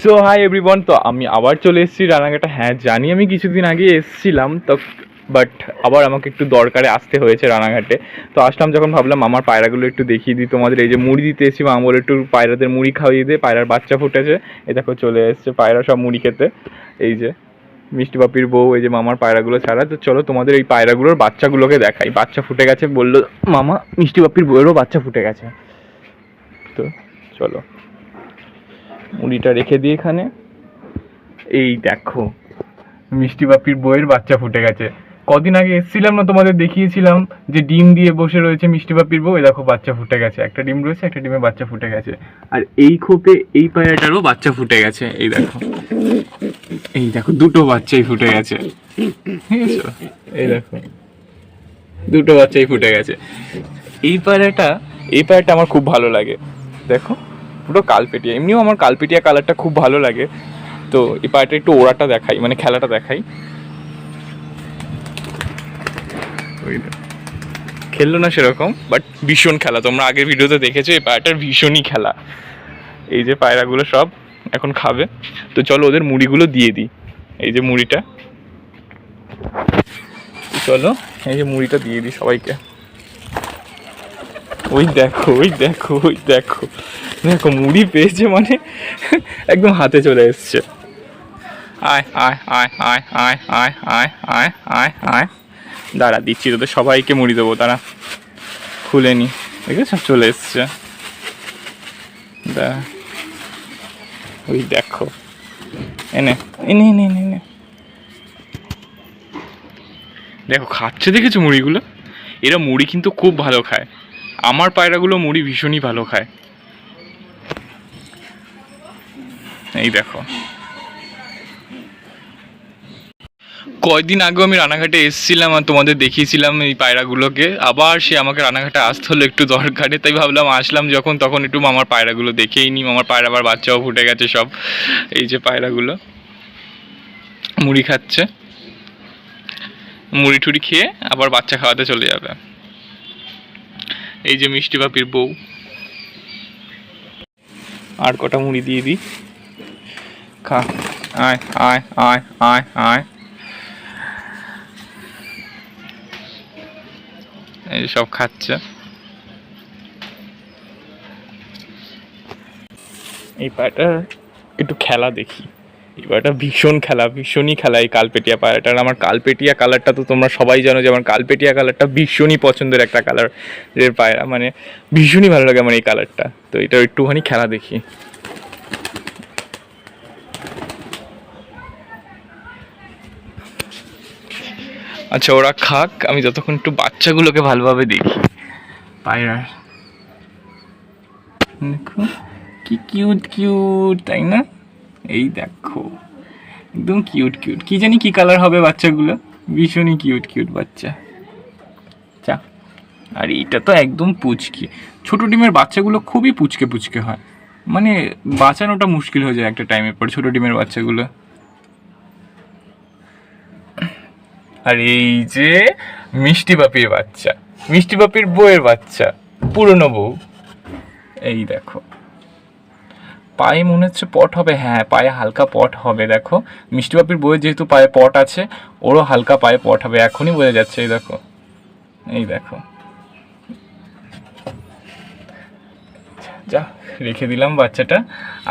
So hi everyone তো আমি আবার চলে এসেছি রানাঘাটে। হ্যাঁ জানি আমি কিছুদিন আগে এসেছিলাম, তো বাট আবার আমাকে একটু দরকারে আসতে হয়েছে রানাঘাটে। তো আসলাম যখন ভাবলাম আমার পায়রাগুলো একটু দেখিয়ে দিই। তোমাদের এই যে মুড়ি দিতে এসেছি মা বলে একটু পায়রাদের মুড়ি খাইয়ে দিয়ে পায়রার বাচ্চা ফুটেছে। এই দেখো চলে এসছে পায়রা সব মুড়ি খেতে। এই যে মিষ্টি বাপির বউ, এই যে মামার পায়রাগুলো ছাড়া। তো চলো তোমাদের এই পায়রাগুলোর বাচ্চাগুলোকে দেখাই। বাচ্চা ফুটে গেছে বলল, মামা, মিষ্টি বাপির বউয়েরও বাচ্চা ফুটে গেছে। তো চলো। মুড়িটা রেখে দিই এখানে। এই দেখো, মিষ্টি বাপির বইয়ের বাচ্চা ফুটে গেছে। কদিন আগে এসেছিলাম না, তোমাদের দেখিয়েছিলাম যে ডিম দিয়ে বসে রয়েছে মিষ্টি বাপির বউ। দেখো, বাচ্চা ফুটে গেছে। একটা ডিম রয়েছে, একটা ডিমে বাচ্চা ফুটে গেছে। আর এই খোপে, এই পায়রাটারও বাচ্চা ফুটে গেছে। এই দেখো এই দেখো, দুটো বাচ্চাই ফুটে গেছে। এই দেখো, দুটো বাচ্চাই ফুটে গেছে। এই পায়রাটা এই পায়রাটা আমার খুব ভালো লাগে। দেখো পুরো কালপেটিয়া। এমনিও আমার কালপেটিয়া কালারটা খুব ভালো লাগে। তো এই পায়রাটা একটু ওড়াটা দেখাই মানে খেলাটা দেখাই। খেললো না সেরকম বাট ভীষণ খেলা। তোমরা আগের ভিডিওতে দেখেছ, এই পায়রাটার ভীষণই খেলা। এই যে পায়রাগুলো সব এখন খাবে। তো চলো ওদের মুড়িগুলো দিয়ে দিই। এই যে মুড়িটা। চলো, এই যে মুড়িটা দিয়ে দিই সবাইকে। ওই দেখো ওই দেখো ওই দেখো। দেখো মুড়ি পেয়েছে মানে একদম হাতে চলে এসছে। আয় আয় আয় আয় আয় আয় আয় আয় আয় আয়। দাঁড়া, দিচ্ছি তোদের সবাইকে মুড়ি দেবো তারা খুলে নি। দেখেছ? চলে এসছে। ওই দেখো। এনে এনে এনে এনে। দেখো, খাচ্ছে দেখেছ মুড়িগুলো? এরা মুড়ি কিন্তু খুব ভালো খায়। আমার পায়রাগুলো মুড়ি ভীষণই ভালো খায়। এই দেখো। কয়দিন আগেও আমি রানাঘাটে এসেছিলাম আর তোমাদের দেখিয়েছিলাম এই পায়রাগুলোকে। আবার সে আমাকে রানাঘাটে আসতে হলো একটু দরকারে, তাই ভাবলাম আসলাম যখন, তখন একটু মামার পায়রাগুলো দেখেই নি। মামার পায়রা আবার বাচ্চাও ফুটে গেছে সব, এই যে পায়রাগুলো। মুড়ি খাচ্ছে। মুড়ি টুড়ি খেয়ে আবার বাচ্চা খাওয়াতে চলে যাবে। এই যে মিষ্টি বাপির বউ। আর কটা মুড়ি দিয়ে দিই। খা আয় আয় আয় আয় আয় এই সব খাচ্ছে। এই পায়রাটা একটু খেলা দেখি। এই পায়রাটা ভীষণ খেলা, ভীষণই খেলা এই কালপেটিয়া পায়রাটার আমার কালপেটিয়া কালারটা তো তোমরা সবাই জানো যে আমার কালপেটিয়া কালারটা ভীষণই পছন্দের একটা কালারের পায়রা। মানে ভীষণই ভালো লাগে আমার এই কালারটা। তো এটা একটুখানি খেলা দেখি। আচ্ছা ওরা খাক, আমি যতক্ষণ একটু বাচ্চাগুলোকে ভালোভাবে দেখি। পায়রার দেখো, কি কিউট কিউট তাই না? এই দেখো, একদম কিউট কিউট কি জানি কি কালার হবে বাচ্চাগুলো? ভীষণই কিউট কিউট বাচ্চা। চা আর এটা তো একদম পুচকি। ছোট ডিমের বাচ্চাগুলো খুবই পুচকে পুচকে হয়। মানে বাঁচানোটা মুশকিল হয়ে যায় একটা টাইমের পর ছোট ডিমের বাচ্চাগুলো। আর এই যে মিষ্টি বাপির বাচ্চা, মিষ্টি বাপির বউয়ের বাচ্চা, পুরনো বউ। এই দেখো, পায়ে মনে হচ্ছে পট হবে হ্যাঁ পায়ে হালকা পট হবে, দেখো। মিষ্টি বাপির বউয়ের যেহেতু পায়ে পট আছে, ওরও হালকা পায়ে পট হবে, এখনই বোঝা যাচ্ছে, এই দেখো। এই দেখো। যা, রেখে দিলাম বাচ্চাটা।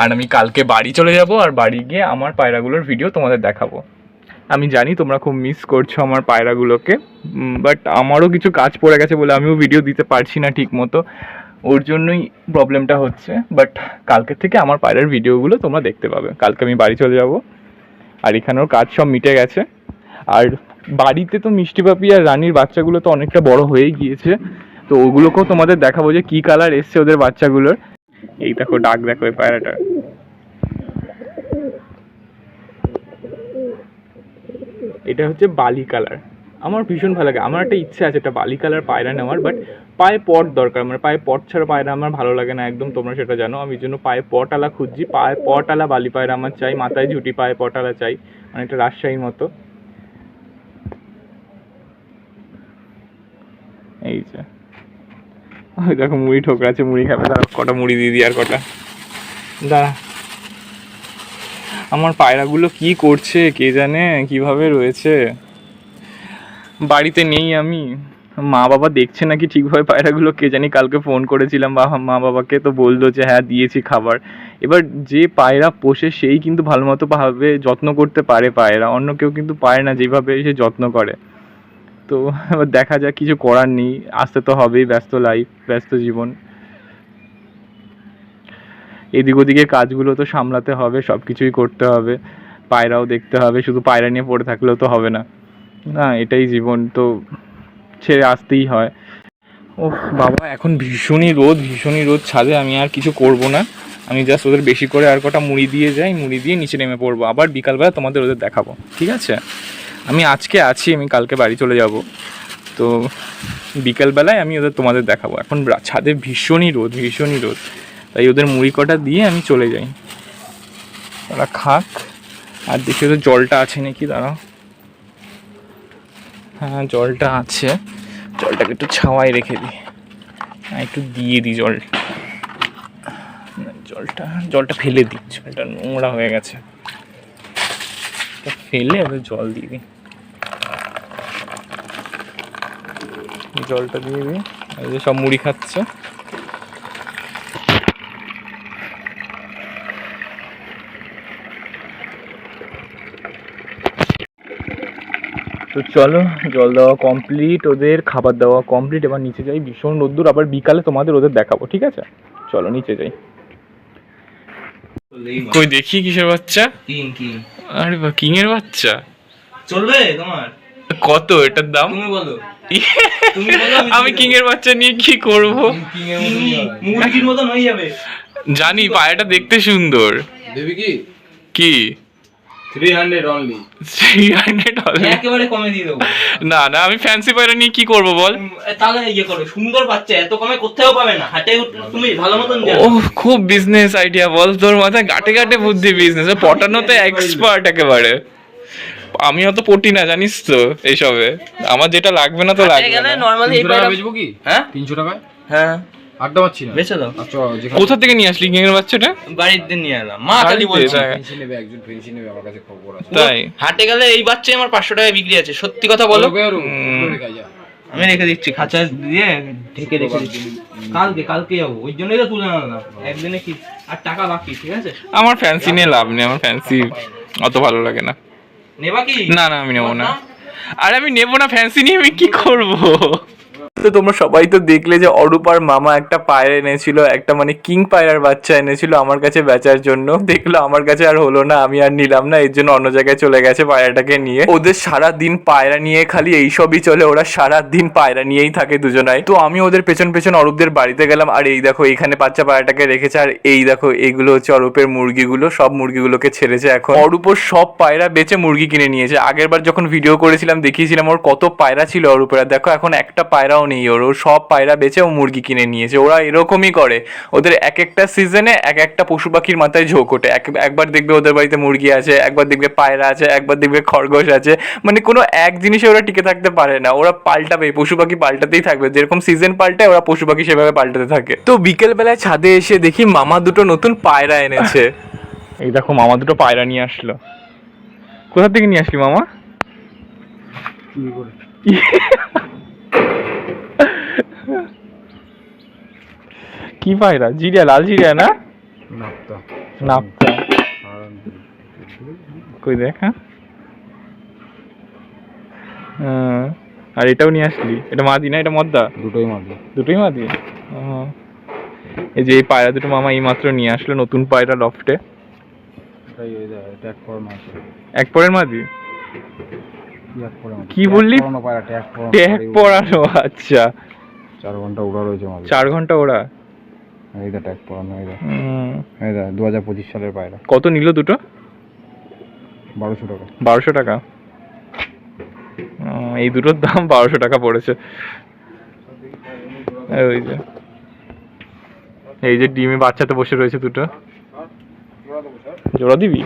আর আমি কালকে বাড়ি চলে যাব, আর বাড়ি গিয়ে আমার পায়রাগুলোর ভিডিও তোমাদের দেখাবো। আমি জানি তোমরা খুব মিস করছ আমার পায়রাগুলোকে বাট আমারও কিছু কাজ পড়ে গেছে বলে আমিও ভিডিও দিতে পারছি না ঠিক মতো ওর জন্যই প্রবলেমটা হচ্ছে বাট কালকে থেকে আমার পায়রার ভিডিওগুলো তোমরা দেখতে পাবে। কালকে আমি বাড়ি চলে যাব, আর এখানেও কাজ সব মিটে গেছে। আর বাড়িতে তো মিষ্টি পাপি আর রানীর বাচ্চাগুলো তো অনেকটা বড় হয়েই গিয়েছে, তো ওগুলোকেও তোমাদের দেখাবো যে কী কালার এসছে ওদের বাচ্চাগুলোর। এই দেখো, ডাক দেখো এই পায়রাটা এটা হচ্ছে বালি কালার। আমার ভীষণ ভালো লাগে। আমার একটা ইচ্ছে আছে একটা বালি কালার পায়রা নেওয়ার বাট পায়ে পট দরকার। মানে পায়ে পট ছাড়া পায়রা আমার ভালো লাগে না একদম, তোমরা সেটা জানো। আমি জন্য পায়ে পটালা খুঁজছি। পায়ে পটালা বালি পায়রা আমার চাই, মাথায় ঝুটি পায়ে পটালা চাই। মানে একটা রাজশাহীর মতো। এই যে। ওই দেখো মুড়ি ঠোকরা আছে, মুড়ি খাবে। দাঁড়া কটা মুড়ি দিয়ে দিই আর কটা। দাঁড়া। আমার পায়রাগুলো কি করছে, কে জানে, কীভাবে রয়েছে? বাড়িতে নেই আমি। মা বাবা দেখছে নাকি ঠিকভাবে পায়রাগুলো? কে জানি কালকে ফোন করেছিলাম বা মা বাবাকে তো বলল যে হ্যাঁ দিয়েছি খাবার। এবার যে পায়রা পোষে সেই কিন্তু ভালো মতো ভাবে যত্ন করতে পারে পায়রা। অন্য কেউ কিন্তু পারে না যেভাবে সে যত্ন করে। তো দেখা যাক, কিছু করার নেই। আসতে তো হবেই ব্যস্ত লাইফ ব্যস্ত জীবন। এদিক ওদিকে কাজগুলো তো সামলাতে হবে সব কিছুই করতে হবে। পায়রাও দেখতে হবে, শুধু পায়রা নিয়ে পড়ে থাকলেও তো হবে না। না, এটাই জীবন, তো ছেড়ে আসতেই হয়। ও বাবা, এখন ভীষণই রোদ ভীষণই রোদ, ছাদে আমি আর কিছু করব না। আমি জাস্ট ওদের বেশি করে আর কটা মুড়ি দিয়ে যাই, মুড়ি দিয়ে নিচে নেমে পড়ব। আবার বিকালবেলা তোমাদের ওদের দেখাবো, ঠিক আছে? আমি আজকে আছি, আমি কালকে বাড়ি চলে যাব। তো বিকালবেলায় আমি ওদের তোমাদের দেখাবো। এখন ছাদে ভীষণই রোদ ভীষণই রোদ। তাই ওদের মুড়ি কটা দিয়ে আমি চলে যাই। ওরা খাক। আর দেখি ওদের জলটা আছে নাকি, দাঁড়াও। হ্যাঁ জলটা আছে। জলটাকে একটু ছাওয়ায় রেখে দিই। হ্যাঁ একটু দিয়ে দিই জল। জলটা জলটা ফেলে দিই। জলটা নোংরা হয়ে গেছে। ফেলে এবার জল দিয়ে দিই। জলটা দিয়ে দিই। এই যে সব মুড়ি খাচ্ছে। তো চলো জল দেওয়া কমপ্লিট ওদের খাবার দেওয়া কমপ্লিট এবার নিচে যাই। ভীষণ রোদ্দুর আবার বিকালে তোমাদের ওদের দেখাবো ঠিক আছে? চলো নিচে যাই। কই দেখি কিসের বাচ্চা? King king. আরে বা কিং এর বাচ্চা? চলবে তোমার? কত এটার দাম? তুমি বলো। আমি আমি কিং এর বাচ্চা নিয়ে কি করব? মুরগির মতন হয়ে যাবে। জানি পায়রাটা দেখতে সুন্দর। দেবি কি? কি? Three hundred only three hundred একেবারে কমে দিয়ে দেবো। না না আমি ফ্যান্সি পায়রা নিয়ে কি করব বল? তাহলে ইয়ে করো সুন্দর বাচ্চা এত কমে কোথাও পাবে না। হাটে তুমি ভালো মতন ও খুব বিজনেস আইডিয়া বল তোর মাথায় গাটে গাটে বুদ্ধি বিজনেস পটানোতে এক্সপার্ট একেবারে। আমি অত পটি না জানিস তো এইসবে। আমার যেটা লাগবে না তো লাগবে না। নর্মালি এই পায়রা বেচবো কি? হ্যাঁ? টাকায়? হ্যাঁ। আড্ডা পাচ্ছি না। বেচে দাও। আচ্ছা যেখানে কোথা থেকে নিয়ে আসলি বাচ্চাটা? বাড়িতে নিয়ে এলাম। মা খালি বাড়িতে, বলছি? ফেন্সি নেবে একজন ফেন্সি নেবে আমার কাছে খবর আছে। তাই? হাটে গেলে এই বাচ্চাই আমার পাঁচশো টাকায় বিক্রি আছে। সত্যি কথা বলো। ওকে আরও, হুম। ওকে রেখে যা। আমি রেখে দিচ্ছি। খাঁচা দিয়ে ঢেকে রেখে দিচ্ছি। কালকে কালকে যাব। ওই জন্যই তো তুলে আনলাম। একদিনে কি আর টাকা বাকি ঠিক আছে? আমার ফ্যান্সি নিয়ে লাভ নেই আমার ফ্যান্সি অত ভালো লাগে না। নেবা কি? না না আমি নেব না। আরে আমি নেব না ফ্যান্সি নিয়ে আমি কি করব? তো তোমরা সবাই তো দেখলে যে অরূপার মামা একটা পায়রা এনেছিল, একটা মানে কিং পায়রার বাচ্চা এনেছিল আমার কাছে বেচার জন্য। দেখল আমার কাছে আর হলো না, আমি আর নিলাম না, এর জন্য অন্য জায়গায় চলে গেছে পায়রাটাকে নিয়ে। ওদের সারা দিন পায়রা নিয়ে খালি এইসবই চলে, ওরা সারা দিন পায়রা নিয়েই থাকে দুজনাই। তো আমি ওদের পেছন পেছন অরূপদের বাড়িতে গেলাম, আর এই দেখো এইখানে বাচ্চা পায়রাটাকে রেখেছে, আর এই দেখো এইগুলো হচ্ছে অরূপের মুরগিগুলো, সব মুরগিগুলোকে ছেড়েছে এখন। অরূপর সব পায়রা বেচে মুরগি কিনে নিয়েছে। আগের বার যখন ভিডিও করেছিলাম, দেখিয়েছিলাম ওর কত পায়রা ছিল অরূপের। দেখো এখন একটা পায়রাও নেই ওর ও সব পায়রা বেচে ও মুরগি কিনে নিয়েছে ওরা এরকমই করে। ওদের এক একটা সিজনে এক একটা পশু পাখির মাথায় ঝোঁক ওঠে। এক- একবার দেখবে ওদের বাড়িতে মুরগি আছে একবার দেখবে পায়রা আছে একবার দেখবে খরগোশ আছে। মানে কোনো এক জিনিসে ওরা টিকে থাকতে পারে না। ওরা পাল্টাবে পশু পাখি পাল্টাতেই থাকবে। যেরকম সিজন পাল্টায় ওরা পশু পাখি সেভাবে পাল্টাতে থাকে। তো বিকেল বেলায় ছাদে এসে দেখি মামা দুটো নতুন পায়রা এনেছে। এই দেখো মামা দুটো পায়রা নিয়ে আসলো। কোথা থেকে নিয়ে আসলি মামা? কি পায়রা জিরিয়া লাল জিরিয়া না? নাপতা। নাপতা। কই দেখ হ্যাঁ। আর এটাও নিয়ে আসলি? এটা মাদি না এটা মদ্দা? দুটোই মারবে দুটোই মাদি? এই যে এই পায়রা দুটো মামা এই মাত্র নিয়ে আসলো নতুন পায়রা লফটে। এক পরের মাদি? কি বললি? ট্যাগ আচ্ছা। চার ঘণ্টা উড়া রয়েছে মাঝে চার ঘণ্টা ওরা এই দা ট্যাগ করানো এই দা এই দা দু হাজার পঁচিশ সালের পায়রা। কত নিল দুটো? বারোশো টাকা। বারোশো টাকা? এই দুটোর দাম বারোশো টাকা পড়েছে। ওই যে। এই যে ডিমে বাচ্চাতে বসে রয়েছে দুটো। জোড়া দিবি?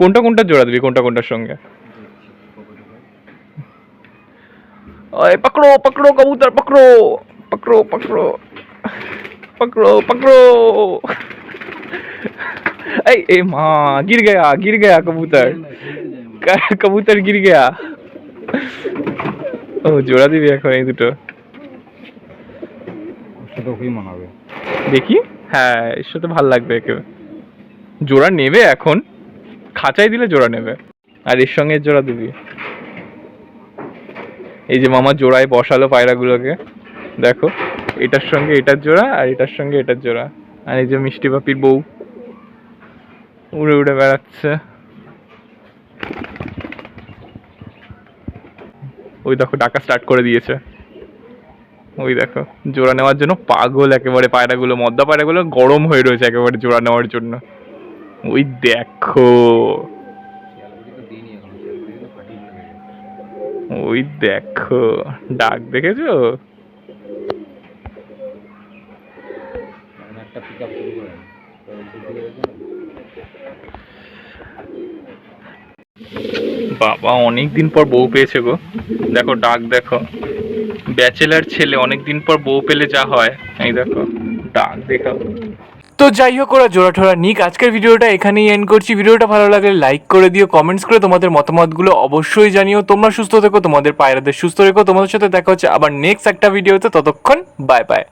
কোনটা কোনটা জোড়া দিবি? কোনটা কোনটার সঙ্গে? ওই পকড়ো পকড়ো কবুতর পকড়ো পকড়ো পকড়ো पकड़ो पकड़ो ऐ ए माँ गिर गया गिर गया कबूतर क- কবুতর গির গেয়া ও জোড়া দিবি এখন এই দুটো ওর সাথে ওকেই মানাবে দেখি হ্যাঁ এর সাথে ভাল লাগবে একে জোড়া নেবে এখন খাঁচায় দিলে জোড়া নেবে আর এর সঙ্গে এর জোড়া দিবি এই যে মামা জোড়ায় বসালো পায়রাগুলোকে, দেখো, এটার সঙ্গে এটার জোড়া আর এটার সঙ্গে এটার জোড়া। আর এই যে মিষ্টি পাপির বউ উড়ে উড়ে বেড়াচ্ছে। ওই দেখো, ডাকা স্টার্ট করে দিয়েছে। ওই দেখো, জোড়া নেওয়ার জন্য পাগল একেবারে পায়রাগুলো, মদ্দা পায়রাগুলো গরম হয়ে রয়েছে একেবারে জোড়া নেওয়ার জন্য। ওই দেখো। ওই দেখো, ডাক দেখেছ? বাবা অনেক দিন পর বউ পেয়েছে গো। দেখো, ডাক দেখো। ব্যাচেলার ছেলে অনেক দিন পর বউ পেলে যা হয়। এই দেখো, ডাক দেখো তো যাই হোক, ওরা জোড়া ঠোরা নিক। আজকের ভিডিওটা এখানেই এন্ড করছি। ভিডিওটা ভালো লাগলে লাইক করে দিও কমেন্টস করে তোমাদের মতামতগুলো অবশ্যই জানিও। তোমরা সুস্থ থেকো, তোমাদের পায়রাদের সুস্থ রেখো। তোমাদের সাথে দেখা হচ্ছে আবার নেক্সট একটা ভিডিওতে। ততক্ষণ বাই বাই